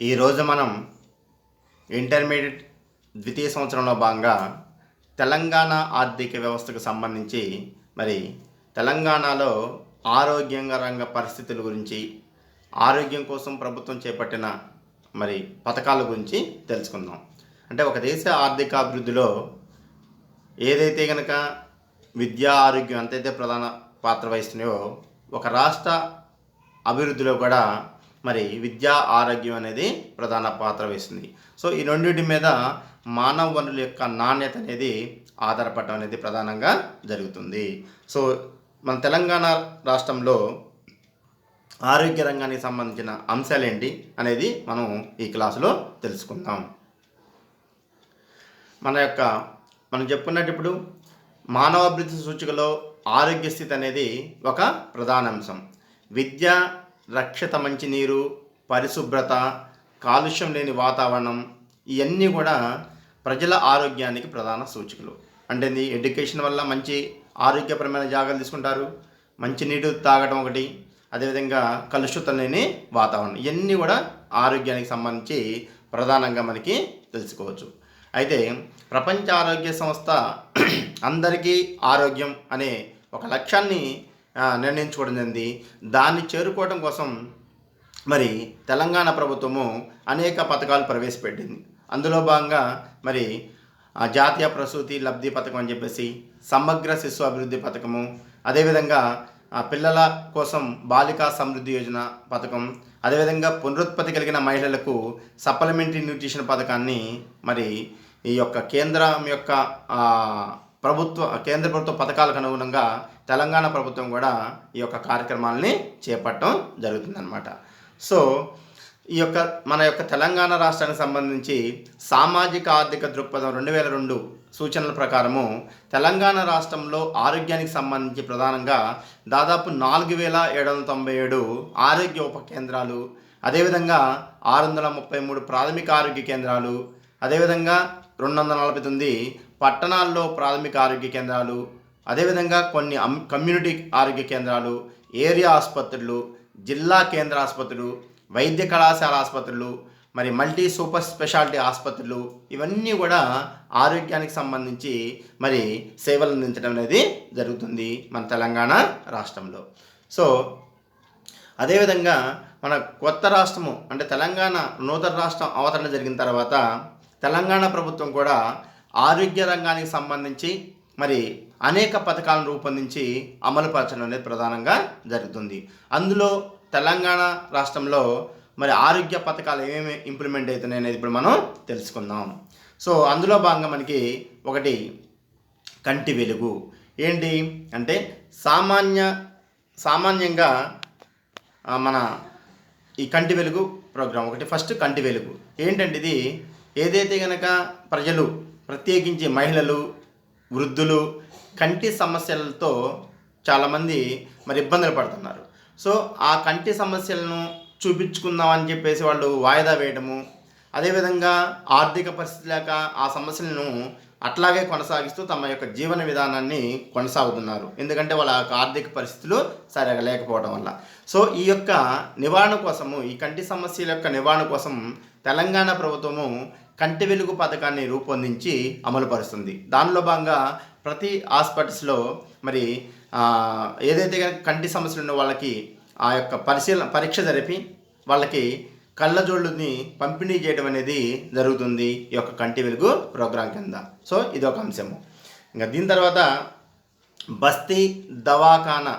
ఈరోజు మనం ఇంటర్మీడియట్ ద్వితీయ సంవత్సరంలో భాగంగా తెలంగాణ ఆర్థిక వ్యవస్థకు సంబంధించి మరి తెలంగాణలో ఆరోగ్యంగా రంగ పరిస్థితుల గురించి ఆరోగ్యం కోసం ప్రభుత్వం చేపట్టిన మరి పథకాల గురించి తెలుసుకుందాం. అంటే ఒక దేశ ఆర్థిక అభివృద్ధిలో ఏదైతే కనుక విద్యా ఆరోగ్యం ఎంతైతే ప్రధాన పాత్ర వహిస్తున్నాయో ఒక రాష్ట్ర అభివృద్ధిలో కూడా మరి విద్యా ఆరోగ్యం అనేది ప్రధాన పాత్ర వహిస్తుంది సో ఈ రెండింటి మీద మానవ వనరుల యొక్క నాణ్యత అనేది ఆధారపడటం అనేది ప్రధానంగా జరుగుతుంది. సో మన తెలంగాణ రాష్ట్రంలో ఆరోగ్య రంగానికి సంబంధించిన అంశాలు ఏంటి అనేది మనం ఈ క్లాసులో తెలుసుకుందాం. మన యొక్క మనం చెప్పుకున్నట్టు ఇప్పుడు మానవాభివృద్ధి సూచికలో ఆరోగ్య స్థితి అనేది ఒక ప్రధాన అంశం. విద్య రక్షిత మంచినీరు పరిశుభ్రత కాలుష్యం లేని వాతావరణం ఇవన్నీ కూడా ప్రజల ఆరోగ్యానికి ప్రధాన సూచికలు. అంటే ఇది ఎడ్యుకేషన్ వల్ల మంచి ఆరోగ్యపరమైన జాగ్రత్తలు తీసుకుంటారు. మంచి నీరు తాగడం ఒకటి అదేవిధంగా కలుషితం లేని వాతావరణం. ఇవన్నీ కూడా ఆరోగ్యానికి సంబంధించి ప్రధానంగా మనకి తెలుసుకోవచ్చు. అయితే ప్రపంచ ఆరోగ్య సంస్థ అందరికీ ఆరోగ్యం అనే ఒక లక్ష్యాన్ని నిర్ణయించుకోవడం జరిగింది దాన్ని చేరుకోవడం కోసం మరి తెలంగాణ ప్రభుత్వము అనేక పథకాలు ప్రవేశపెట్టింది. అందులో భాగంగా మరి జాతీయ ప్రసూతి లబ్ధి పథకం అని చెప్పేసి సమగ్ర శిశు అభివృద్ధి పథకము అదేవిధంగా పిల్లల కోసం బాలికా సమృద్ధి యోజన పథకం అదేవిధంగా పునరుత్పత్తి కలిగిన మహిళలకు సప్లిమెంటరీ న్యూట్రిషన్ పథకాన్ని మరి ఈ యొక్క కేంద్రం యొక్క ప్రభుత్వ కేంద్ర ప్రభుత్వ పథకాలకు అనుగుణంగా తెలంగాణ ప్రభుత్వం కూడా ఈ యొక్క కార్యక్రమాలని చేపట్టడం జరుగుతుందన్నమాట. సో ఈ యొక్క మన యొక్క తెలంగాణ రాష్ట్రానికి సంబంధించి సామాజిక ఆర్థిక దృక్పథం రెండు వేల రెండు సూచనల ప్రకారము తెలంగాణ రాష్ట్రంలో ఆరోగ్యానికి సంబంధించి ప్రధానంగా దాదాపు నాలుగు వేల ఏడు వందల తొంభై ఏడు ఆరోగ్య ఉప కేంద్రాలు అదేవిధంగా ఆరు వందల ముప్పై మూడు ప్రాథమిక ఆరోగ్య కేంద్రాలు అదేవిధంగా రెండు వందల నలభై తొమ్మిది పట్టణాల్లో ప్రాథమిక ఆరోగ్య కేంద్రాలు అదేవిధంగా కొన్ని కమ్యూనిటీ ఆరోగ్య కేంద్రాలు ఏరియా ఆసుపత్రులు జిల్లా కేంద్ర ఆసుపత్రులు వైద్య కళాశాల ఆసుపత్రులు మరి మల్టీ సూపర్ స్పెషాలిటీ ఆసుపత్రులు ఇవన్నీ కూడా ఆరోగ్యానికి సంబంధించి మరి సేవలు అందించడం అనేది జరుగుతుంది మన తెలంగాణ రాష్ట్రంలో. సో అదేవిధంగా మన కొత్త రాష్ట్రము అంటే తెలంగాణ నూతన రాష్ట్రం అవతరణ జరిగిన తర్వాత తెలంగాణ ప్రభుత్వం కూడా ఆరోగ్య రంగానికి సంబంధించి మరి అనేక పథకాలను రూపొందించి అమలుపరచడం అనేది ప్రధానంగా జరుగుతుంది. అందులో తెలంగాణ రాష్ట్రంలో మరి ఆరోగ్య పథకాలు ఏమేమి ఇంప్లిమెంట్ అవుతున్నాయి అనేది ఇప్పుడు మనం తెలుసుకుందాం. సో అందులో భాగంగా మనకి ఒకటి కంటి వెలుగు. ఏంటి అంటే సామాన్య సామాన్యంగా మన ఈ కంటి వెలుగు ప్రోగ్రాం ఒకటి. ఫస్ట్ కంటి వెలుగు. ఏంటంటే ఇది ఏదైతే కనుక ప్రజలు ప్రత్యేకించి మహిళలు వృద్ధులు కంటి సమస్యలతో చాలామంది మరి ఇబ్బందులు పడుతున్నారు. సో ఆ కంటి సమస్యలను చూపించుకుందామని చెప్పేసి వాళ్ళు వాయిదా వేయడము అదేవిధంగా ఆర్థిక పరిస్థితి లేక ఆ సమస్యలను అట్లాగే కొనసాగిస్తూ తమ యొక్క జీవన విధానాన్ని కొనసాగుతున్నారు. ఎందుకంటే వాళ్ళ యొక్క ఆర్థిక పరిస్థితులు సరిగా లేకపోవడం వల్ల. సో ఈ యొక్క నివారణ కోసము ఈ కంటి సమస్యల యొక్క నివారణ కోసం తెలంగాణ ప్రభుత్వము కంటి వెలుగు పథకాన్ని రూపొందించి అమలుపరుస్తుంది. దానిలో భాగంగా ప్రతి హాస్పిటల్స్లో మరి ఏదైతే కనుక కంటి సమస్యలు ఉన్న వాళ్ళకి ఆ యొక్క పరిశీలన పరీక్ష జరిపి వాళ్ళకి కళ్ళజోళ్ళని పంపిణీ చేయడం అనేది జరుగుతుంది ఈ యొక్క కంటి వెలుగు ప్రోగ్రాం కింద. సో ఇది ఒక అంశము. ఇంకా దీని తర్వాత బస్తీ దవాఖానా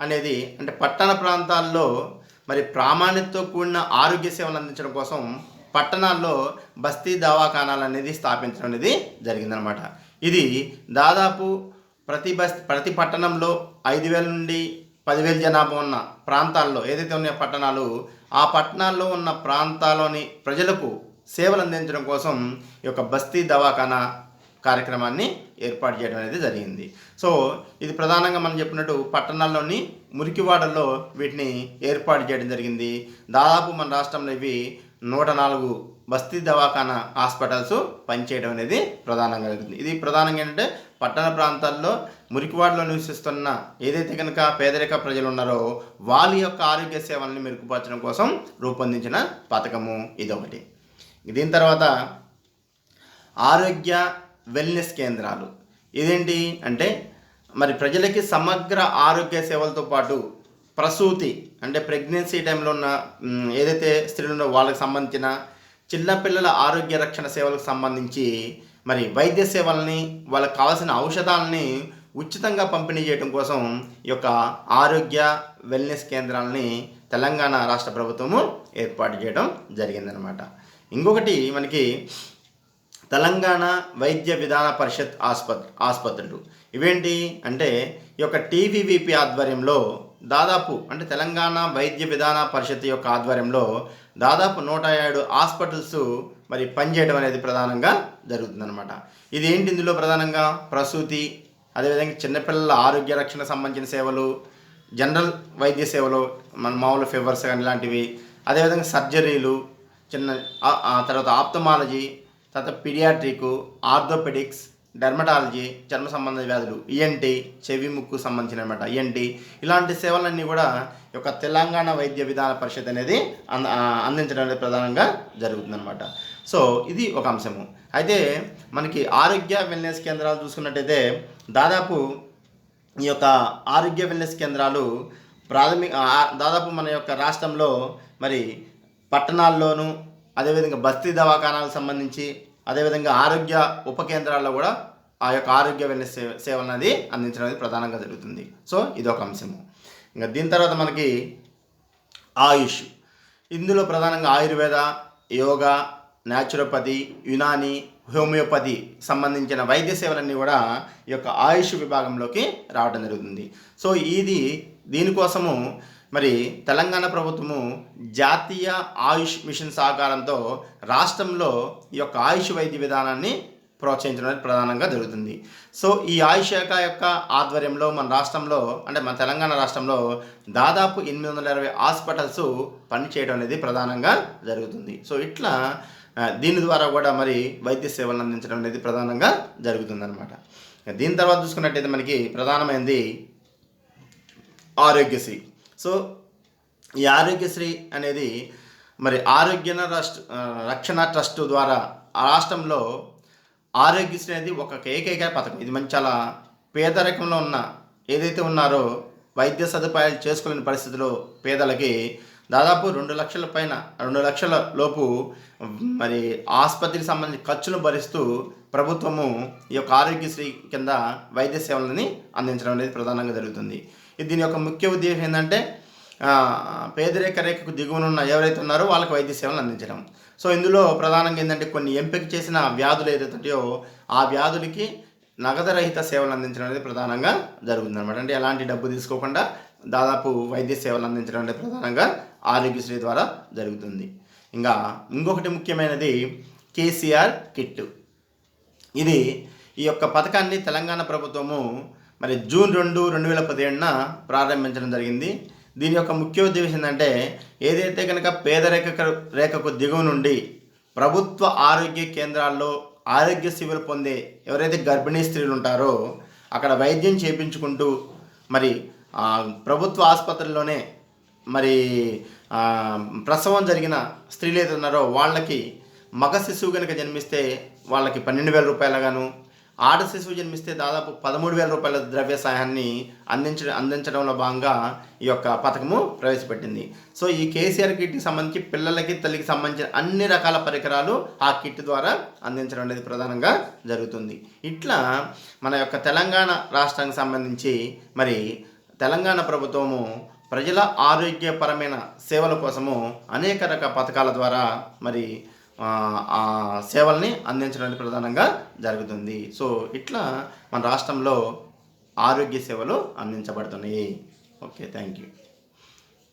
అనేది అంటే పట్టణ ప్రాంతాల్లో మరి ప్రామాణికతో కూడిన ఆరోగ్య సేవలు అందించడం కోసం పట్టణాల్లో బస్తీ దవాఖానాలు అనేది స్థాపించడం అనేది జరిగిందనమాట. ఇది దాదాపు ప్రతి బస్ ప్రతి పట్టణంలో ఐదు వేల నుండి పదివేల జనాభా ఉన్న ప్రాంతాల్లో ఏదైతే ఉన్నాయో పట్టణాలు ఆ పట్టణాల్లో ఉన్న ప్రాంతాల్లోని ప్రజలకు సేవలు అందించడం కోసం ఈ యొక్క బస్తీ దవాఖానా కార్యక్రమాన్ని ఏర్పాటు చేయడం అనేది జరిగింది. సో ఇది ప్రధానంగా మనం చెప్పినట్టు పట్టణాల్లోని మురికివాడల్లో వీటిని ఏర్పాటు చేయడం జరిగింది. దాదాపు మన రాష్ట్రంలో ఇవి నూట నాలుగు బస్తీ దవాఖానా హాస్పిటల్స్ పనిచేయడం అనేది ప్రధానంగా జరుగుతుంది. ఇది ప్రధానంగా ఏంటంటే పట్టణ ప్రాంతాల్లో మురికివాడలో నివసిస్తున్న ఏదైతే కనుక పేదరిక ప్రజలు ఉన్నారో వాళ్ళ యొక్క ఆరోగ్య సేవల్ని మెరుగుపరచడం కోసం రూపొందించిన పథకము ఇదొకటి. దీని తర్వాత ఆరోగ్య వెల్నెస్ కేంద్రాలు. ఇదేంటి అంటే మరి ప్రజలకి సమగ్ర ఆరోగ్య సేవలతో పాటు ప్రసూతి అంటే ప్రెగ్నెన్సీ టైంలో ఉన్న ఏదైతే స్త్రీలు ఉన్న వాళ్ళకి సంబంధించిన చిన్నపిల్లల ఆరోగ్య రక్షణ సేవలకు సంబంధించి మరి వైద్య సేవల్ని వాళ్ళకి కావాల్సిన ఔషధాలని ఉచితంగా పంపిణీ చేయడం కోసం ఈ యొక్క ఆరోగ్య వెల్నెస్ కేంద్రాలని తెలంగాణ రాష్ట్ర ప్రభుత్వము ఏర్పాటు చేయడం జరిగిందనమాట ఇంకొకటి మనకి తెలంగాణ వైద్య విధాన పరిషత్ ఆసుపత్రి ఆసుపత్రులు. ఇవేంటి అంటే ఈ యొక్క టీవీవీపీ ఆధ్వర్యంలో దాదాపు అంటే తెలంగాణ వైద్య విధాన పరిషత్ యొక్క ఆధ్వర్యంలో దాదాపు నూట ఏడు హాస్పిటల్స్ మరి పనిచేయడం అనేది ప్రధానంగా జరుగుతుందన్నమాట. ఇది ఏంటి ఇందులో ప్రధానంగా? ప్రసూతి అదేవిధంగా చిన్నపిల్లల ఆరోగ్య రక్షణ సంబంధించిన సేవలు జనరల్ వైద్య సేవలు మన మామూలు ఫీవర్స్ కానీ ఇలాంటివి అదేవిధంగా సర్జరీలు చిన్న తర్వాత ఆప్తమాలజీ తర్వాత పిడియాట్రిక్ ఆర్థోపెడిక్స్ డెర్మటాలజీ చర్మ సంబంధ వ్యాధులు ఈఎన్టీ చెవి ముక్కు సంబంధించిన అనమాట ఈఎన్టీ ఇలాంటి సేవలన్నీ కూడా ఒక యొక్క తెలంగాణ వైద్య విధాన పరిషత్ అనేది అంద అందించడం అనేది ప్రధానంగా జరుగుతుందన్నమాట. సో ఇది ఒక అంశము. అయితే మనకి ఆరోగ్య వెల్నెస్ కేంద్రాలు చూసుకున్నట్టయితే దాదాపు ఈ యొక్క ఆరోగ్య వెల్నెస్ కేంద్రాలు ప్రాథమిక దాదాపు మన యొక్క రాష్ట్రంలో మరి పట్టణాల్లోనూ అదేవిధంగా బస్తీ దవాఖానాలకు సంబంధించి అదేవిధంగా ఆరోగ్య ఉప కేంద్రాల్లో కూడా ఆ యొక్క ఆరోగ్య వెల్నెస్ సేవ సేవలు అనేది అందించడం అనేది ప్రధానంగా జరుగుతుంది. సో ఇది ఒక అంశము. ఇంకా దీని తర్వాత మనకి ఆయుష్. ఇందులో ప్రధానంగా Ayurveda yoga naturopathy Unani homeopathy సంబంధించిన వైద్య సేవలన్నీ కూడా ఈ యొక్క ఆయుష్ విభాగంలోకి రావడం జరుగుతుంది. సో ఇది దీనికోసము మరి తెలంగాణ ప్రభుత్వము జాతీయ ఆయుష్ మిషన్ సహకారంతో రాష్ట్రంలో ఈ యొక్క ఆయుష్ వైద్య విధానాన్ని ప్రోత్సహించడం అనేది ప్రధానంగా జరుగుతుంది. సో ఈ ఆయుష్ శాఖ యొక్క ఆధ్వర్యంలో మన రాష్ట్రంలో అంటే మన తెలంగాణ రాష్ట్రంలో దాదాపు ఎనిమిది వందల ఇరవై హాస్పిటల్స్ పనిచేయడం అనేది ప్రధానంగా జరుగుతుంది. సో ఇట్లా దీని ద్వారా కూడా మరి వైద్య సేవలను అందించడం అనేది ప్రధానంగా జరుగుతుందన్నమాట. దీని తర్వాత చూసుకున్నట్టయితే మనకి ప్రధానమైనది ఆరోగ్యశ్రీ. సో ఈ ఆరోగ్యశ్రీ అనేది మరి ఆరోగ్య రాష్ట్ర రక్షణ ట్రస్ట్ ద్వారా ఆ రాష్ట్రంలో ఆరోగ్యశ్రీ అనేది ఒక ఏకైక పథకం. ఇది మంచి చాలా పేదరికంలో ఉన్న ఏదైతే ఉన్నారో వైద్య సదుపాయాలు చేసుకోలేని పరిస్థితిలో పేదలకి దాదాపు రెండు లక్షల పైన రెండు లక్షల లోపు మరి ఆసుపత్రికి సంబంధించిన ఖర్చును భరిస్తూ ప్రభుత్వము ఈ యొక్క ఆరోగ్యశ్రీ కింద వైద్య సేవలని అందించడం అనేది ప్రధానంగా జరుగుతుంది. దీని యొక్క ముఖ్య ఉద్దేశం ఏంటంటే పేదరిక రేఖకు దిగువన ఉన్న ఎవరైతే ఉన్నారో వాళ్ళకి వైద్య సేవలు అందించడం. సో ఇందులో ప్రధానంగా ఏంటంటే కొన్ని ఎంపిక చేసిన వ్యాధులు ఏదైతే ఆ వ్యాధులకి నగదరహిత సేవలు అందించడం అనేది ప్రధానంగా జరుగుతుందన్నమాట. అంటే ఎలాంటి డబ్బు తీసుకోకుండా దాదాపు వైద్య సేవలు అందించడం అనేది ప్రధానంగా ఆరోగ్యశ్రీ ద్వారా జరుగుతుంది. ఇంకా ఇంకొకటి ముఖ్యమైనది కేసీఆర్ కిట్ ఇది ఈ యొక్క పథకాన్ని తెలంగాణ ప్రభుత్వము మరి జూన్ రెండు రెండు వేల పదిహేడున ప్రారంభించడం జరిగింది. దీని యొక్క ముఖ్య ఉద్దేశం ఏంటంటే ఏదైతే కనుక పేదరేఖ రేఖకు దిగువ నుండి ప్రభుత్వ ఆరోగ్య కేంద్రాల్లో ఆరోగ్య సేవలు పొందే ఎవరైతే గర్భిణీ స్త్రీలు ఉంటారో అక్కడ వైద్యం చేయించుకుంటూ మరి ప్రభుత్వ ఆసుపత్రిలోనే మరి ప్రసవం జరిగిన స్త్రీలు ఏదైతే ఉన్నారో వాళ్ళకి మగ శిశువు కనుక జన్మిస్తే వాళ్ళకి పన్నెండు వేల రూపాయలుగాను ఆడ శిశువు జన్మిస్తే దాదాపు పదమూడు వేల రూపాయల ద్రవ్య సహాయాన్ని అందించడం అందించడంలో భాగంగా ఈ యొక్క పథకము ప్రవేశపెట్టింది. సో ఈ కేసీఆర్ కిట్కి సంబంధించి పిల్లలకి తల్లికి సంబంధించిన అన్ని రకాల పరికరాలు ఆ కిట్ ద్వారా అందించడం అనేది ప్రధానంగా జరుగుతుంది. ఇట్లా మన యొక్క తెలంగాణ రాష్ట్రానికి సంబంధించి మరి తెలంగాణ ప్రభుత్వము ప్రజల ఆరోగ్యపరమైన సేవల కోసము అనేక రకాల పథకాల ద్వారా మరి ఆ సేవల్ని అందించడానికి ప్రధానంగా జరుగుతుంది. సో ఇట్లా మన రాష్ట్రంలో ఆరోగ్య సేవలు అందించబడుతున్నాయి. Okay thank you